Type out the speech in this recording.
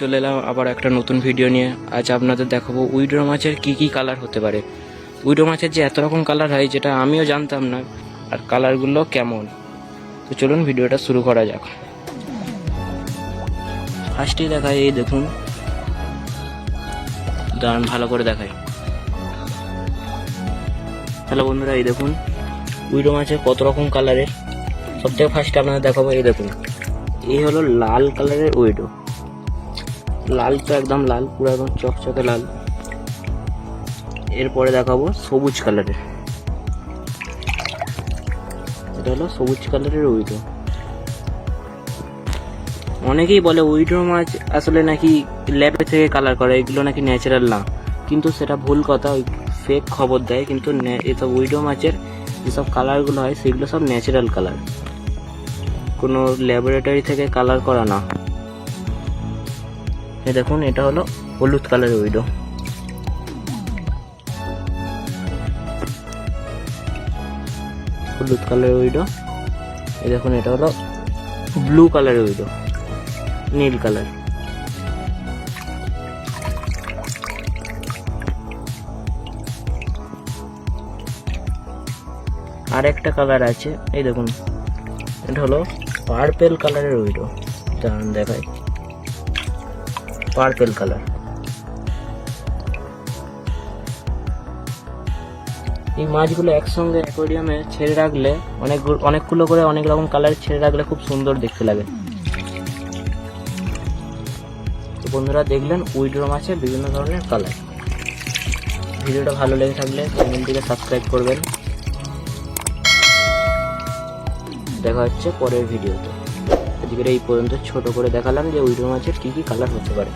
চলে এলাম আবার একটা নতুন ভিডিও নিয়ে। আজ আপনাদের দেখাবো উইড্রো মাছের কি কি কালার হতে পারে। উইড্রো মাছের যে এত রকম কালার হয়, যেটা আমিও জানতাম না, আর কালারগুলো কেমন? তো চলুন ভিডিওটা শুরু করা যাক। ফার্স্টেই দেখায় এই দেখুন। দাঁড়ান, ভালো করে দেখায় হ্যালো বন্ধুরা, এই দেখুন। উইডো মাছের কত রকম কালারের সব থেকে ফার্স্টে আপনাদের দেখাবো, এই দেখুন। এই হলো লাল কালারের উইডো লাল তো একদম লাল, পুরো একদম চকচকে লাল। এরপরে দেখাবো সবুজ কালারের এটা হলো সবুজ কালারের উইডো অনেকেই বলে উইডো মাছ আসলে নাকি ল্যাবে থেকে কালার করে, এগুলো নাকি ন্যাচারাল না। কিন্তু সেটা ভুল কথা, ওই ফেক খবর দেয়। কিন্তু এসব উইডো মাছের যেসব কালারগুলো হয়, সেগুলো সব ন্যাচারাল কালার কোনো ল্যাবরেটরি থেকে কালার করা না। এই দেখুন, এটা হলো হলুদ কালারের উইডো। হলুদ কালারের উইডো। এই দেখুন, এটা হলো ব্লু কালারের উইডো, নীল কালার। আর একটা কালার আছে, এই দেখুন, এটা হলো পার্পেল কালারের উইডো। দাঁড়ান দেখাই পার্পেল কালার। এই মাছগুলো একসঙ্গে অ্যাকোয়ারিয়ামে ছেড়ে রাখলে অনেক অনেকগুলো করে অনেক রকম কালার ছেড়ে রাখলে খুব সুন্দর দেখতে লাগে। তো বন্ধুরা দেখলেন উইড্রো মাছের বিভিন্ন ধরনের কালার। ভিডিওটা ভালো লেগে থাকলে চ্যানেলটিকে সাবস্ক্রাইব করবেন। দেখা হচ্ছে পরের ভিডিওতে। আজকের এই পর্যন্ত ছোট করে দেখালাম যে উইডো মাছের কী কী কালার হতে পারে।